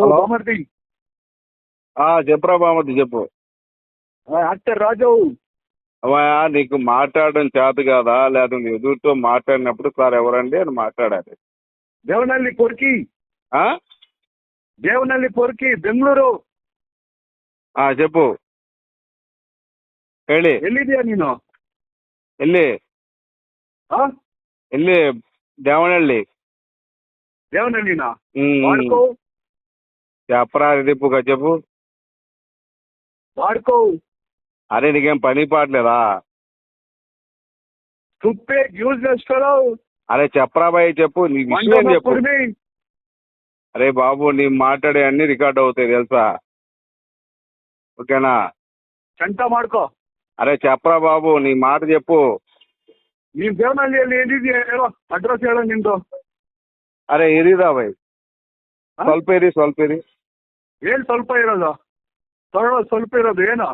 Hello hello. బామర్ది ఆ చెప్పురా బామతి చెప్పు యాక్టర్ రాజు అవయా నీకు మాట్లాడడం చేత కాదా లేదా నువ్వు ఎదురుతో మాట్లాడినప్పుడు సార్ ఎవరండి అని మాట్లాడాలి ದೇವನಹಳ್ಳಿ ಪೊರ್ಕಿ ఆ? ದೇವನಹಳ್ಳಿ ಪೊರ್ಕಿ ಬೆಂಗಳೂರು ఆ, చెప్పు ಹೇಳಿ ಎಲ್ಲಿದ್ಯಾ ನೀನು ಎಲ್ಲಿ ಆ ಎಲ್ಲಿ ದೇವನಹಳ್ಳಿ ದೇವನಹಳ್ಳಿನ ఉమ్. వాడుకో చెప్పరా రిపుగా చెప్పు వాడుకో అరే నీకేం పని పాటలేదా తుప్పే యూజ్ చేస్తావు అరే చెప్పరా బాయ్ చెప్పు నీ విషయం చెప్పు అరే బాబు నీ మాట్లాడే అన్ని రికార్డ్ అవుతాయి తెలుసా ఓకేనా ಚಂಟ ಮಾಡ್ಕೋ అరే చెప్పరా బాబు నీ మాట చెప్పు ನೀನ್ ದೇವನಹಳ್ಳಿಯಲ್ಲಿ ಎಲ್ಲಿದ್ಯಾ ಹೇಳೋ ಅಡ್ರೆಸ್ ಹೇಳೋ ನಿಂದು ಅರೆ ಇರಿದಾ ಬೈ ಆ? ಸ್ವಲ್ಪ ಇರಿ ಸ್ವಲ್ಪ ಇರಿ ಏನ್ ಸ್ವಲ್ಪ ಇರೋದು? ತಗೊಳ್ಳೋದು ಸ್ವಲ್ಪ ಇರೋದು ಏನು?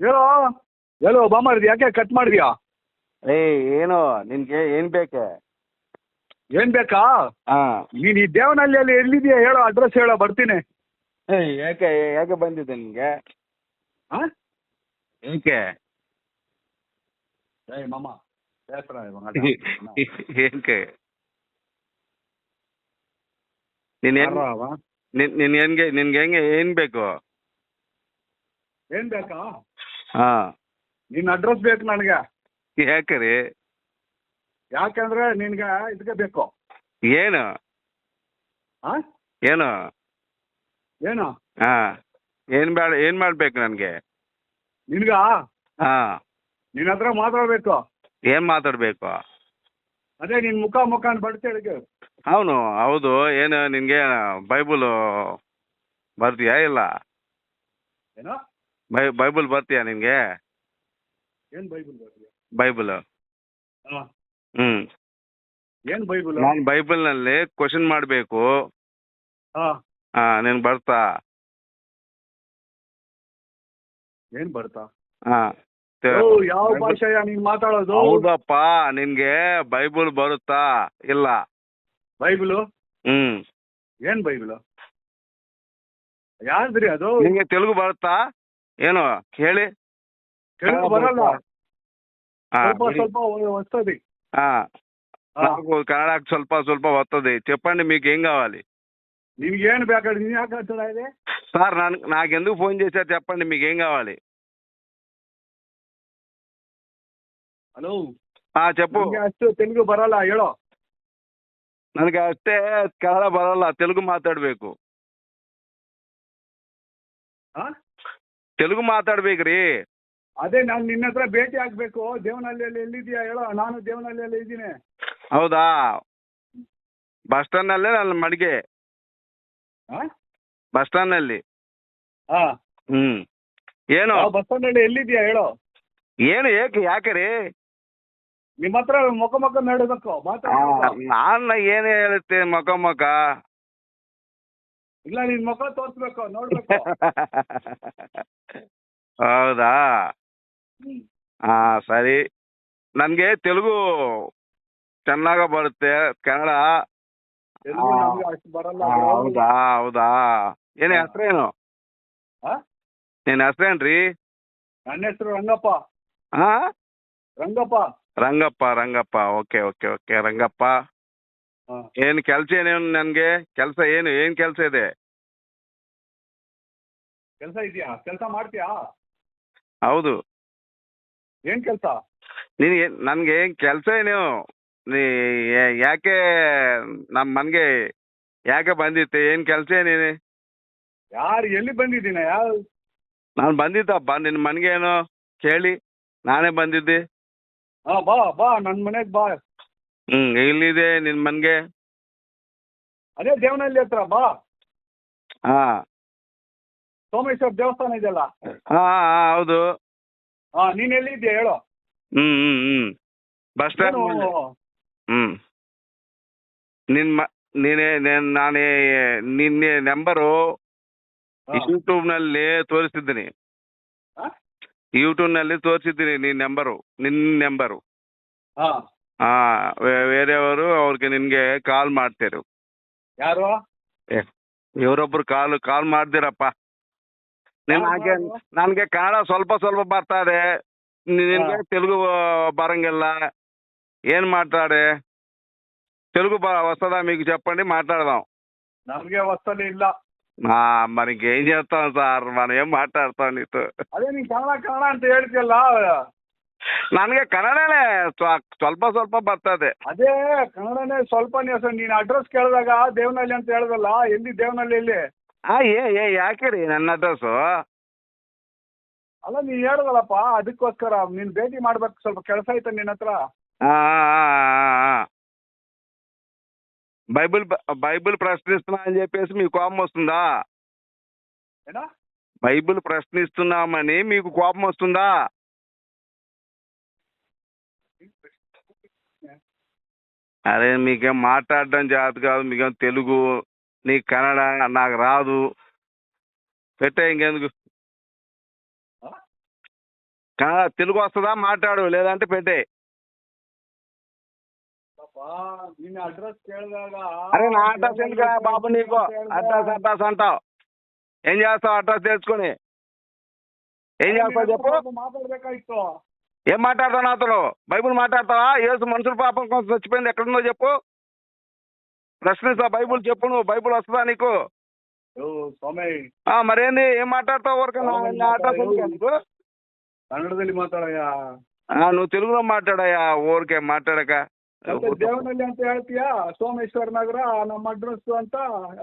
ಹೇಳೋ ಹೇಳೋ ಬಾಮಾರ್ದು ಯಾಕೆ ಕಟ್ ಮಾಡಿದ್ಯಾ? ಏ ಏನು? ನಿನ್ಗೆ ಏನ್ ಬೇಕೆ? ಏನ್ ಬೇಕಾ? ಹಾ. ನೀನ್ ಈ ದೇವನಹಳ್ಳಿಯಲ್ಲಿ ಎಲ್ಲಿದ್ಯಾ? ಹೇಳೋ ಅಡ್ರೆಸ್ ಹೇಳೋ ಬರ್ತೀನಿ. ಯಾಕೆ ಯಾಕೆ ಬಂದಿದೆ ನಿನ್ಗೆ? ಹಾ ಏಕೆ? ಏಯ್ ಮಾಮ. ಏಕೆ ನೀನ್ ನಿನ್ ಹೆಂಗೆ ನಿನ್ಗೆ ಹೆಂಗೆ ಏನ್ ಬೇಕು? ಏನ್ ಬೇಕಾ? ಹಾ. ನಿನ್ ಅಡ್ರೆಸ್ ಬೇಕು ನನಗೆ. ಯಾಕೆ ರೀ ಯಾಕಂದ್ರೆ ನಿನ್ಗೆ ಇದಕ್ಕೆ ಬೇಕು. ಏನು? ಏನು? ಏನು? ಹಾ. ಏನ್ ಬೇಡ ಏನ್ ಮಾಡ್ಬೇಕು ನನ್ಗೆ? ನಿನ್ಗ? ಹಾ. ನಿನ್ ಹತ್ರ ಮಾತಾಡ್ಬೇಕು. ಏನ್ ಮಾತಾಡ್ಬೇಕು? ಅದೇ ನಿನ್ ಮುಖ ಮುಖ ಬಡ್ತೇಳಿಗೆ ಅವನು ಹೌದು ಏನು ನಿನ್ಗೆ ಬೈಬಲ್ ಬರ್ತೀಯಾ ಇಲ್ಲ? ಏನೋ? ಬೈ ಬೈಬಲ್ ಬರ್ತೀಯಾ ನಿನ್ಗೆ? ಏನು ಬೈಬಲ್ ಬರ್ತೀಯ? ಬೈಬಲ್. ಹಾ. ಹ್ಮ್. ಏನ್ ಬೈಬಲ್? ನಾನು ಬೈಬಲ್ನಲ್ಲಿ ಕ್ವಶನ್ ಮಾಡಬೇಕು. ಹಾ. ಹಾ ನಿನ್ ಬರ್ತಾ? ಏನ್ ಬರ್ತಾ? ಹಾ. ಓ ಯಾವ ಭಾಷೆಯ ನೀನ್ ಮಾತಾಡೋದು ಹೌದಪ್ಪ ನಿನ್ಗೆ ಬೈಬಲ್ ಬರುತ್ತಾ ಇಲ್ಲ ಬೈಬಲು ಹ್ಮ್ ಏನ್ ಬೈಬಲು ಯಾರ್ದ್ರಿ ಅದು ನಿನ್ಗೆ ತೆಲುಗು ಬರುತ್ತಾ ಏನು ಹೇಳಿ తెలుగు ಬರಲ್ಲ ಹಾ ಸ್ವಲ್ಪ ಬಿಡಿ. ಸ್ವಲ್ಪ వస్తుంది ఆ, నాకు కన్నడకు స్వల్ప స్వల్ప వస్తుంది చెప్పండి మీకు ఏం కావాలి నిన్గేం ಬೇಕಾದ್ರೆ ನೀನ್ ಯಾಕೆ ಹೇಳ್ತಾ ಇದೆ సార్ నాకు నాకెందుకు ఫోన్ చేశారు చెప్పండి మీకు ఏం కావాలి ಹಲೋ ఆ చెప్పు ನಿಮ್ಗೆ ಅಷ್ಟು ತೆಲುಗು ಬರಲ್ಲ ಹೇಳೋ ನನಗೆ ಅಷ್ಟೇ ಕನ್ನಡ ಬರಲ್ಲ ತೆಲುಗು ಮಾತಾಡ್ಬೇಕು ಹಾ ತೆಲುಗು ಮಾತಾಡ್ಬೇಕ್ರಿ ಅದೇ ನಾನು ನಿನ್ನ ಹತ್ರ ಭೇಟಿ ಆಗ್ಬೇಕು ದೇವನಹಳ್ಳಿಯಲ್ಲಿ ಎಲ್ಲಿದ್ಯಾ ಹೇಳೋ ನಾನು ದೇವನಹಳ್ಳಿಯಲ್ಲಿ ಇದ್ದೀನಿ ಹೌದಾ ಬಸ್ ಸ್ಟ್ಯಾಂಡ್ನಲ್ಲೇ ನನ್ನ ಮಡಿಗೆ ಹಾ ಬಸ್ ಸ್ಟ್ಯಾಂಡ್ನಲ್ಲಿ ಹಾ ಹ್ಮ್ ಏನು ಬಸ್ ಸ್ಟ್ಯಾಂಡ್ ಎಲ್ಲಿದ್ಯಾ ಹೇಳೋ ಏನು ಏಕೆ ಯಾಕೆ ರೀ ನಿಮ್ಮ ಹತ್ರ ಮುಖ ಮುಖ ನೋಡಬೇಕು ನಾನ್ ನಾನು ಏನು ಹೇಳುತ್ತೆ ಮೊಕ ಮೊಕ ಇಲ್ಲ ನಿನ್ ಮುಖ ತೋರ್ಸ್ಬೇಕು ನೋಡ್ಬೇಕು. ಹೌದಾ? ಆ ಹಾ ಸರಿ. ನನ್ಗೆ ತೆಲುಗು ಚೆನ್ನಾಗ ಬರುತ್ತೆ ಕನ್ನಡ. ತೆಲುಗು ಆ. ನಮ್ಗೆ ಅಷ್ಟು ಬರಲ್ಲ bro. ಹೌದಾ ಹೌದಾ? ಏನ್ ಹಾ. ಹೆಸ್ರೇನು ಹಾ? ನಿನ್ನ ಹೆಸ್ರೇನ್ರಿ? ನನ್ನ ಹೆಸರು ರಂಗಪ್ಪ. ಹಾ? Rangappa. Rangappa Rangappa okay okay okay Rangappa. ಏನು ಕೆಲಸ ಏನೇನು ನನಗೆ? ಕೆಲಸ ಏನು ಏನು ಕೆಲಸ ಇದೆ? ಕೆಲಸ ಇದೆಯಾ? ಕೆಲಸ ಮಾಡ್ತೀಯಾ? ಹೌದು. ಏನ್ ಕೆಲಸ? ನೀನು ನನಗೆ ಏನು ಕೆಲಸ ಏನು? ನೀ ಯಾಕೆ ನಮ್ಮ ಮನೆಗೆ ಯಾಕೆ ಬಂದಿತ್ತೆ ಏನ್ ಕೆಲಸ ಏನೇನು? ಯಾರು ಎಲ್ಲಿ ಬಂದಿದ್ದೀನ? ಯಾರು? ನಾನು ಬಂದಿದ್ದಪ್ಪ ನಿನ್ನ ಮನೆಗೆ ಏನು ಕೇಳಿ. ನಾನೇ ಬಂದಿದ್ದೆ. ಹಾ ಬಾ ಬಾ ನನ್ನ ಮನೆಗ್ ಬಾ. ಹ್ಮ್ ಎಲ್ಲಿದೆ ನಿನ್ನ ಮನೆಗೆ? ಅದೇ ದೇವನಹಳ್ಳಿ ಹತ್ರ ಬಾ. ಹಾ. ಸೋಮೇಶ್ವರ ದೇವಸ್ಥಾನ ಇದೆಯಲ್ಲ? ಹಾ ಹಾ ಹೌದು. ಹಾ ನೀನ್ ಎಲ್ಲಿದ್ಯಾ ಹೇಳು. ಹ್ಮ್ ಹ್ಮ್ ಹ್ಮ್. ಬಸ್ ಸ್ಟ್ಯಾಂಡ್ ಹ್ಮ್. ನಿನ್ ಮ ನೀನೇ ನೀನ್ ನಾನೇ ನಿನ್ನೆ ನಂಬರು ಹಾ. ಯೂಟ್ಯೂಬ್ನಲ್ಲಿ ತೋರಿಸಿದ್ದೀನಿ. ಹಾ? ಯೂಟ್ಯೂಬ್ ನಲ್ಲಿ ತೋರಿಸಿದ್ದೀನಿ ನಿನ್ ನಂಬರು ನಿನ್ನ ನಂಬರು ಹಾ ಆ, ವೇ- ಬೇರೆಯವರು ಅವ್ರಿಗೆ ನಿನ್ಗೆ ಕಾಲ್ ಮಾಡ್ತಾರೆ ಯಾರು ಇವರೊಬ್ರು ಕಾಲ್ ಕಾಲ್ ಮಾಡ್ದಿರಪ್ಪ ನಿನಗೆ ಯಾರು? ನನಗೆ ಕನ್ನಡ ಸ್ವಲ್ಪ ಸ್ವಲ್ಪ ಬರ್ತಾರೆ ನಿನಗೆ ಹಾ. తెలుగు బరంగిల్ల ఏం మాట్లాడే తెలుగు బ- వస్తుందా మీకు చెప్పండి మాట్లాడదాం ನಮ್ಗೆ ವಸ್ತಲ್ಲಿ ಇಲ್ಲ ఆ, మరి ఇంకేం చేస్తాం సార్ మనం ఏం మాట్లాడతాం నీతో ಅದೇ ನೀನ್ ಕನ್ನಡ ಕನ್ನಡ ಅಂತ ಹೇಳ್ತಿಯಲ್ಲ ನನಗೆ ಕನ್ನಡನೇ ಸ್ವ- ಸ್ವಲ್ಪ ಸ್ವಲ್ಪ ಬರ್ತದೆ ಅದೇ ಕನ್ನಡನೇ ಸ್ವಲ್ಪ ನೀನು ನೀನ್ ಅಡ್ರೆಸ್ ಕೇಳಿದಾಗ ದೇವನಹಳ್ಳಿ ಅಂತ ಹೇಳ್ದಲ್ಲ ಎಲ್ಲಿ ದೇವನಹಳ್ಳಿ ಎಲ್ಲಿ ಆ ಏ ಏ ಯಾಕೆ ರೀ ನನ್ನ ಅಡ್ರೆಸ್ಸು ಅಲ್ಲ ನೀನ್ ಹೇಳ್ದಲ್ಲಪ್ಪ ಅದಕ್ಕೋಸ್ಕರ ನೀನ್ ಭೇಟಿ ಮಾಡ್ಬೇಕು ಸ್ವಲ್ಪ ಕೆಲಸ ಐತೆ ನಿನ್ನ ಹತ್ರ బైబిల్ బైబిల్ ప్రశ్నిస్తున్నా అని చెప్పేసి మీకు కోపం వస్తుందా? బైబిల్ ప్రశ్నిస్తున్నామని మీకు కోపం వస్తుందా? అరే మీకేం మాట్లాడడం జాతి కాదు మీకేం తెలుగు నీ కన్నడ నాకు రాదు. పెట్టే ఇంకెందుకు? తెలుగు వస్తుందా? మాట్లాడు లేదంటే పెట్టే అరే నా అడ్రస్ ఎందుకు బాబు నీకు? అడ్రస్ అడ్రస్ అంటావు. ఏం చేస్తావు అడ్రస్ తెలుసుకుని? ఏం చేస్తావు చెప్పు. ఏం మాట్లాడతావు నాతో? బైబుల్ బైబిల్ మాట్లాడతావా? ఏసు మనుషులు పాపం కోసం చచ్చిపోయింది ఎక్కడుందో చెప్పు. ప్రశ్నిస్తా బైబిల్ చెప్పు నువ్వు. బైబిల్ వస్తుందా నీకు? మరేంది? ఏం మాట్లాడతావు ఊరికే? నీకు? నువ్వు తెలుగులో మాట్లాడయా ఊరికే మాట్లాడక. ದೇವನಹಳ್ಳಿ ಅಂತ ಹೇಳ್ತೀಯಾ ಸೋಮೇಶ್ವರ ನಗರ ನಮ್ಮ ಅಡ್ರೆಸ್ ಅಂತ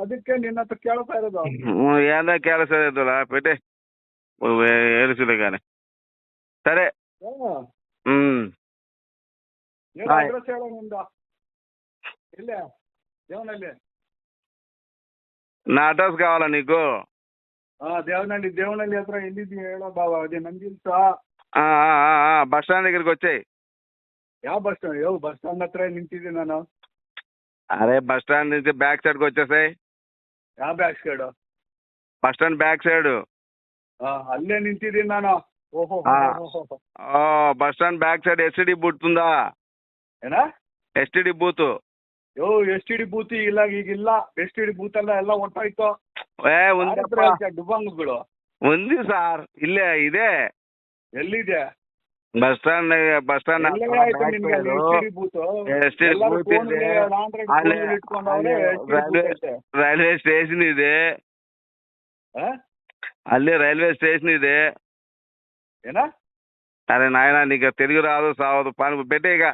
ಅದಕ್ಕೆ ನಿನ್ನ ಹತ್ರ ಕೇಳ್ತಾ ಇರೋದು ఏందో కేలస పెట్టే ఏలుసులే కానీ సరే ಏನು ఉమ్. ಹಾಯ್. ಅಡ್ರೆಸ್ ಹೇಳೋ ನಿಂದ ಇಲ್ಲೇ ದೇವನಹಳ್ಳಿ నా అడ్రస్ కావాలా నీకు ಹಾ ದೇವನಹಳ್ಳಿ ದೇವನಹಳ್ಳಿ ಹತ್ರ ಎಲ್ಲಿದ್ದೀಯ ಹೇಳೋ ಬಾವ ಅದೇ ನಂದಿಲ್ಸ ఆ, ఆ, ఆ, ఆ, బస్ స్టాండ్ దగ్గరికి వచ్చాయి ಯಾವ ಬಸ್ ಸ್ಟಾಂಡ್ ಯಾವ ಬಸ್ ಸ್ಟಾಂಡ್ ಹತ್ರ ನಿಂತಿದ್ದೀನಿ ನಾನು అరే బస్ స్టాండ్ నుంచి బ్యాక్ సైడ్కి వచ్చేసాయి ಯಾವ back side bus stand back side ಹಾ ಅಲ್ಲೇ ನಿಂತಿದ್ದೀನಿ ನಾನು ಓಹೋ ಹಾ. ಓಹೋ, ಓಹೋ. Bus stand back side STD booth ఉందా ಏನ ఎస్టీడీ బూత్ ಯೋ ಎಸ್ ಟಿ ಡಿ ಬೂತ್ ಇಲ್ಲ ಈಗ ಇಲ್ಲ ಎಸ್ ಟಿ ಡಿ ಬೂತ್ ಎಲ್ಲ ಎಲ್ಲ ಒಟ್ಟಾಯ್ತು ఏ ಯಾರ್ ಹತ್ರ ఉందప్ప ಹೇಳ್ತೀಯ ಡುಬಾಂಗ್ಗಳು ఉంది సార్ ఇల్లే ఇదే ಎಲ್ಲಿದೆ బస్ స్టాండ్ బస్ స్టాండ్ ಎಲ್ಲೇ ಆಯ್ತು ನಿಮ್ಗೆ S T D booth STD ಎಲ್ಲರೂ booth phone ಇದೆ. ಗೆ Android ಅಲ್ಲೇ- phone ಇಟ್ಕೊಂಡವ್ರೆ, ಅಲ್ಲೇ STD booth ರೈಲ್ವೆ- ಐತೆ. రైల్వే స్టేషన్ ಇದೆ ಆ? అల్లే రైల్వే స్టేషన్ ಇದೆ ಏನ అరే నాయన నీకు తెలుగు రాదు సావదు పని పెట్టే ఇక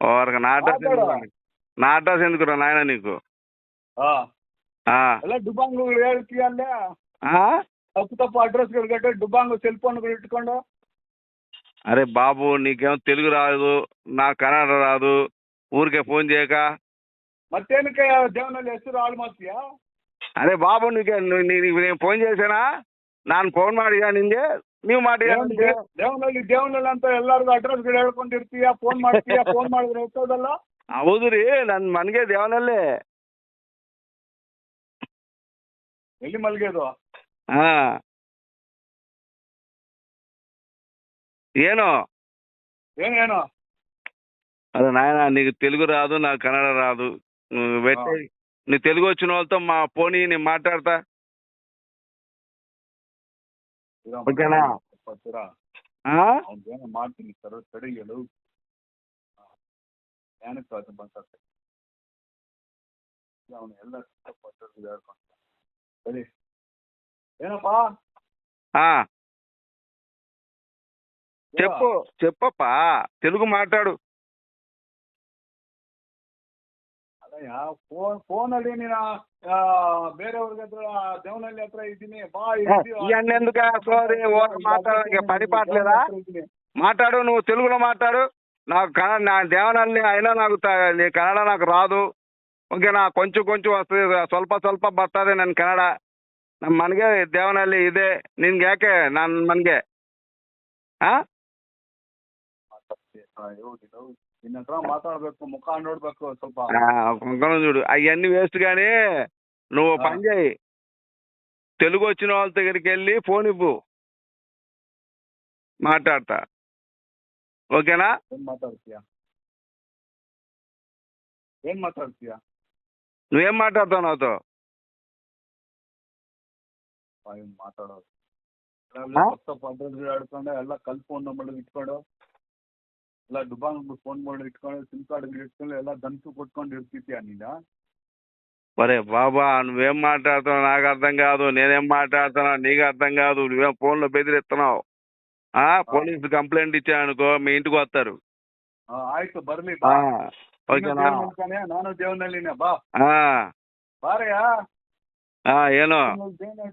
ఓరక నా అడ్రస్ మాట్లాడు. ఎందుకు నా అడ్రస్ ఎందుకురా నాయన నీకు ಹಾ ఆ. ಎಲ್ಲ ಡುಬಾಂಗ್ಗಳು ಹೇಳ್ತೀಯ ಅಲ್ಲೇ ఆ? ತಪ್ಪು అరే బాబు నీకేం తెలుగు రాదు నా కన్నడ రాదు ఊరికే ఫోన్ చేయక ಮತ್ತೇನಕ್ಕೆ ದೇವನಲ್ಲಿ ಹೆಸರು ಹಾಳು ಮಾಡ್ತೀಯ అరే బాబు నీకే ను- నీ- నీకు నేను ఫోన్ చేశానా ನಾನು ಫೋನ್ ಮಾಡಿಯಾ ನಿಂಗೆ ನೀವು ಮಾಡಿಯಾ ನನಗೆ ದೇವನಲ್ಲಿ ದೇವನಲ್ಲಿ ಅಂತ ಎಲ್ಲರಿಗೂ ಅಡ್ರೆಸ್ಗಳು ಹೇಳ್ಕೊಂಡಿರ್ತೀಯ ಫೋನ್ ಮಾಡ್ತೀಯ ಫೋನ್ ಮಾಡಿದ್ರೆ ಎತ್ತೋದಲ್ಲ ಹೌದು ರೀ ನನ್ನ ಮನೆಗೆ ದೇವನಲ್ಲೇ ಎಲ್ಲಿ ಮಲ್ಗೆದು ಹಾ ಏನು ಏನೇನು అదే నాయన నీకు తెలుగు రాదు నాకు కన్నడ రాదు నువ్వు పెట్టే నీ తెలుగు వచ్చిన వాళ్ళతో మా పోనీ నేను మాట్లాడతా ಓಕೆನಾ? ఆ? ಅವ್ನಿಗೇನೋ చెప్పు చెప్పప్పా తెలుగు మాట్లాడు. ಅಯ್ಯ ಫೋನ್ ಫೋನಲ್ಲಿ ನೀನ ಬೇರೆಯವ್ರಿಗೆ ಹತ್ರ ದೇವನಹಳ್ಳಿ ಹತ್ರ ಇದ್ದೀನಿ ಬಾ ఎందుక సోరీ మాట్లాడడానికి పని పాటలేదా మాట్లాడు నువ్వు తెలుగులో మాట్లాడు. నాకు కన్నడ నా దేవనల్లి అయినా నాకు త- నీ కన్నడ నాకు రాదు. ಓಕೆನಾ ಕೊಂಚು ಕೊಂಚು ವಸ್ತದೆ ಸ್ವಲ್ಪ ಸ್ವಲ್ಪ ಬರ್ತದೆ ನನ್ನ ಕನ್ನಡ ನಮ್ಮ ಮನೆಗೆ ದೇವನಹಳ್ಳಿ ಇದೆ ನಿನ್ಗೆ ಯಾಕೆ ನಾನು ನನಗೆ ಹಾಂ ನಿನ್ನ ಹತ್ರ ಮಾತಾಡ್ಬೇಕು ಮುಖ ನೋಡ್ಬೇಕು ಸ್ವಲ್ಪ కుంకణం చూడు అవన్నీ వేస్ట్ కానీ నువ్వు ఆ. పని చేయి తెలుగు వచ్చిన వాళ్ళ దగ్గరికి వెళ్ళి ఫోన్ ఇవ్వు మాట్లాడతా ఓకేనా ಏನ್ ಮಾತಾಡ್ತೀಯಾ ಏನ್ ಮಾತಾಡ್ತೀಯಾ నువ్వేం మాట్లాడతావు నాతో ಏನ್ ಮಾತಾಡೋದು ಹಾ? ಹೊಸ ಪದ್ಧತಿ ಆಡ್ಕೊಂಡು ಎಲ್ಲ ಕಲ್ ಫೋನ್ ನಂಬರ್ ಇಟ್ಕೊಂಡು ಎಲ್ಲ ದುಬಾಂಗ್ ಫೋನ್ ಮಾಡಿ ಇಟ್ಕೊಂಡು ಸಿಮ್ ಕಾರ್ಡ್ ಇಟ್ಕೊಂಡು ಎಲ್ಲ ದಂತು ಕೊಟ್ಕೊಂಡು ಇರ್ತಿದ್ಯಾ ನೀನು ఒరే బాబా నువ్వేం మాట్లాడుతున్నావు నాకు అర్థం కాదు నేనేం మాట్లాడుతున్నా నీకు అర్థం కాదు నువ్వేం ఫోన్లో బెదిరిస్తున్నావు ఆ పోలీసు కంప్లైంట్ ఇచ్చానుకో మీ ఇంటికి వస్తారు ಆ, ಆಯ್ತು ಬರ್ಲಿ ఆ, ಬಾ ನೀನು ఓకేనా ದೇವ್ರ್ ನಂಬ್ತಾನೆ, ನಾನು ದೇವನಲ್ಲಿನೇ ಬಾ ఆ, ಬಾರಯ್ಯ ఆ, ಏನು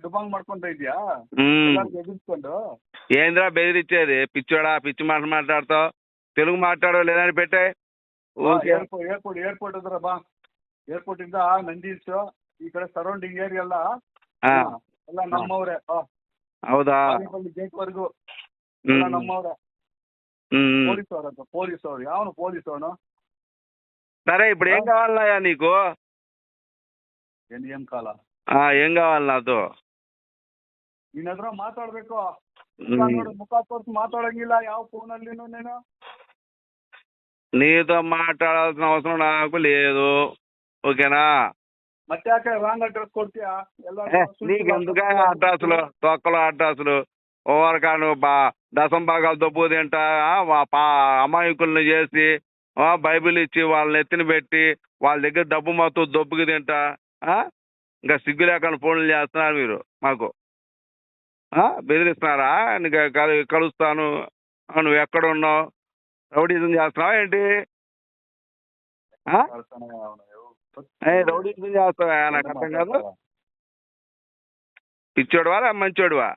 ದುಬಾಂಗ್ ಮಾಡ್ಕೊಂತ ಇದ್ಯಾ ఉమ్. ಎಲ್ಲಾರ್ಗೂ ಎದುರ್ಸ್ಕೊಂಡು ఏంద్రా బెదిరించేది పిచ్చోడా పిచ్చి మాట మాట్లాడతావు తెలుగు మాట్లాడవు లేదని పెట్టే ఊరికే ಏರ್ಪೋರ್ಟ್ ಏರ್ಪೋರ್ಟ್ ಏರ್ಪೋರ್ಟ್ ಹತ್ರ ಬಾ ಏರ್ಪೋರ್ಟ್ ಇಂದ ನಂದೀಶ್ ಈ ಕಡೆ ಸರೌಂಡಿಂಗ್ ಏರಿಯಾ ಎಲ್ಲ ఆ, ಎಲ್ಲ ನಮ್ಮವ್ರೆ ಹೌದಾ ಗೇಟ್ ವರ್ಗು ఉమ్, ಎಲ್ಲ ನಮ್ಮವ್ರೆ ఉమ్. ಪೊಲೀಸ್ ಅವ್ರ ಹತ್ರ ಪೊಲೀಸ್ ಅವ್ರು ಯಾವನು ಪೊಲೀಸ್ ಅವನು సరే ఇప్పుడు ఏం కావాలయ్యా నీకు ಏನ್ ಏನ್ ಕಾಲ ఆ, ఏం కావాలి నాతో ನಿನ್ನ ಹತ್ರ ಮಾತಾಡ್ಬೇಕು ఉమ్. ನೋಡು, ಮುಖ ತೋರ್ಸಿ ಮಾತಾಡಂಗಿಲ್ಲ ಯಾವ ಫೋನಲ್ಲಿನೂ ನೀನು నీతో మాట్లాడాల్సిన అవసరం నాకు లేదు. ఓకేనా? నీకు ఎందుకే అడ్డాసులు తొక్కలు అడ్డాసులు ఓవరగా నువ్వు బా దశం భాగాలు దొబ్బు తింటా పా అమాయకుల్ని చేసి బైబిల్ ఇచ్చి వాళ్ళని ఎత్తిన పెట్టి వాళ్ళ దగ్గర డబ్బు మొత్తం దొబ్బుకి తింటా ఇంకా సిగ్గు లేకుండా ఫోన్లు చేస్తున్నారు మీరు మాకు. బెదిరిస్తున్నారా? ఇంకా కలుస్తాను. నువ్వు ఎక్కడ ఉన్నావు? రౌడీజం చేస్తున్నావా ఏంటి? రౌడీజం చేస్తావా? నాకు అర్థం కాదు. పిచ్చోడువా మంచోడువా?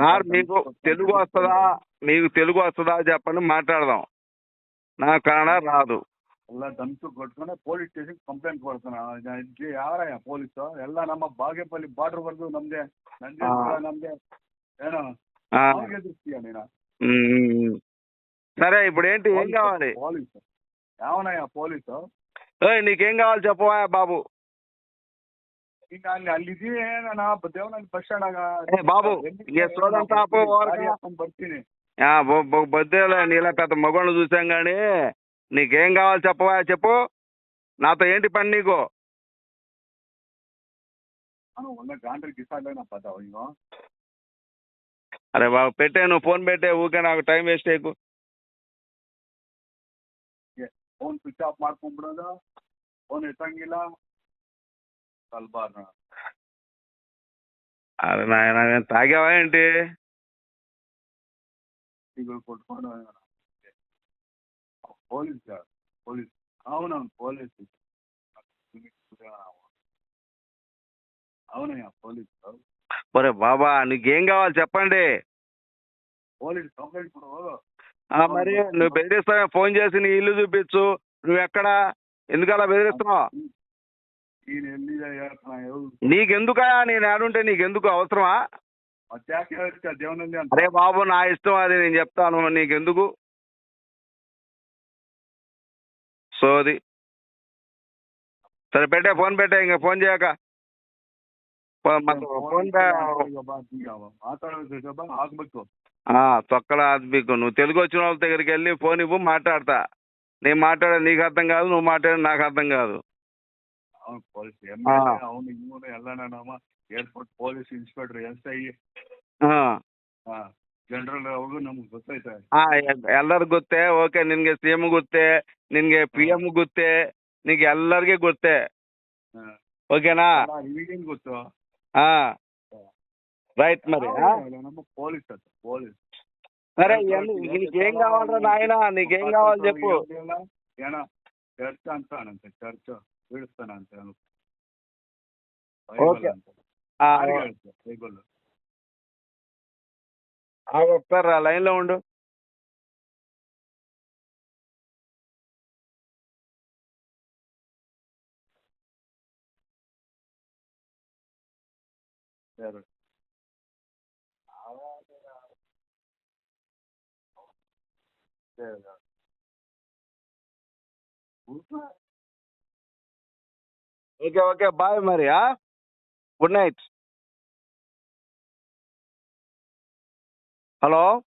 సార్ మీకు తెలుగు వస్తుందా? మీకు తెలుగు వస్తుందా? చెప్పండి మాట్లాడదాం. నాకు కన్నడ రాదు. ಎಲ್ಲ ದಂತು ಕೊಟ್ಕೊಂಡು ಪೊಲೀಸ್ ಸ್ಟೇಷನ್ ಕಂಪ್ಲೇಂಟ್ ಕೊಡ್ತಾನ ಇಲ್ಲಿ ಯಾರಯ್ಯ ಪೊಲೀಸು ಎಲ್ಲ ನಮ್ಮ ಬಾಗೇಪಲ್ಲಿ ಬಾರ್ಡರ್ ವರ್ಗು ನಮ್ಗೆ ನಂಜೆ ಆ. ನಮ್ಗೆ ಏನೋ ఆ, ಅವ್ರಿಗೆ ಎದುರಿಸ್ತೀಯ ನೀನು ఉమ్, ఉమ్, ఉమ్. సరే ఇప్పుడు ఏంటి ఏం కావాలి ಪೊಲೀಸ್ ಯಾವನಯ್ಯ ಪೊಲೀಸು ఏయ్, నీకేం కావాలి చెప్పవా బాబు ಈಗ ಅಲ್ಲಿ ಅಲ್ಲಿದ್ದೀವಿ ನಾನು ದೇವನಲ್ಲಿ ಬಸ್ ಸ್ಟ್ಯಾಂಡ್ ಏ ಬಾಬು, ಈ ಸೋದಂತ ಆಪು ಹೊರ್ಗೆ. ಬರ್ತೀನಿ ఆ, బొ- బొ- బొద్దేలే నీలా పెద్ద మగవాళ్ళు చూసాం కానీ నీకేం కావాలి చెప్పవా చెప్పు నాతో ఏంటి పని నీకు ನಾನು ಒಳ್ಳೆ ಗಾಂಡ್ರಿ ಗಿಸಾಡೇನ ಪದ ಈಗ అరే బాబు పెట్టే నువ్వు ఫోన్ పెట్టే ఊకే నాకు టైం వేస్ట్ చేయకు ಫೋನ್ ಸ್ವಿಚ್ ಆಫ್ ಮಾಡ್ಕೊಂಡ್ಬಿಡೋದು ಫೋನ್ ಎತ್ತಂಗಿಲ್ಲ ಸ್ವಲ್ಪ అరే నాయన నేను తాగావా ఏంటి ಗಳು ಕೊಟ್ಕೊಂಡು పోలీస్ కాదు పోలీస్. అవునవును పోలీస్ అవునయ్యా పోలీస్ కాదు బాబా నీకేం కావాలి చెప్పండి. పోలీస్ కంప్లైంట్ ఇప్పుడు. మరి నువ్వు బెదిరిస్తావు ఫోన్ చేసి నీ ఇల్లు చూపించు. నువ్వు ఎక్కడ ఎందుకు అలా బెదిరిస్తున్నావు నీకెందుకయా నేను ఆడుంటే నీకెందుకు అవసరమా? అరే బాబు నా ఇష్టం అది నేను చెప్తాను. నీకెందుకు? సో అది సరే పెట్టే ఫోన్ పెట్టే ఇంకా ఫోన్ చేయక. ఫోన్ తొక్కల ఆత్మీకు నువ్వు తెలుగు వచ్చిన వాళ్ళ దగ్గరికి వెళ్ళి ఫోన్ ఇవ్వు మాట్లాడతా. నేను మాట్లాడే నీకు అర్థం కాదు నువ్వు మాట్లాడే నాకు అర్థం కాదు. Airport police inspector S I. ಎಲ್ಲ ನಮ್ಮ airport police inspector S I ఆ, ಜನರಲ್ ಅವ್ರಿಗೂ ನಮ್ಗೆ ಗೊತ್ತೈತೆ ಆ, ಎ- ಎಲ್ಲರಿಗೂ ಗೊತ್ತೇ ಓಕೆ ನಿನ್ಗೆ ಸಿ ಎಂ ಗೊತ್ತೇ ನಿನ್ಗೆ ಪಿ ಎಂ ಗೊತ್ತೇ ನಿಂಗೆ ಎಲ್ಲರಿಗೆ ಗೊತ್ತೇ ಹಾ. ఓకేనా ಈಗೇನ್ ಗೊತ್ತು ఆ, రైట్ మరి ఆ? ನಮ್ಮ ಪೊಲೀಸ್ ಅದು ಪೊಲೀಸ್ సరే ఇవన్నీ నీకేం కావాలరా నాయన నీకేం కావాలి చెప్పు ಏನೋ ಚರ್ಚ್ ಅಂತಾನಂತೆ ಚರ್ಚ್ ಬೀಳಿಸ್ತಾನಂತೆ ఆ ఒకసారి ఆ లైన్లో ఉండు. సరే. Okay okay. బాయ్ మరి గుడ్ నైట్. Hello。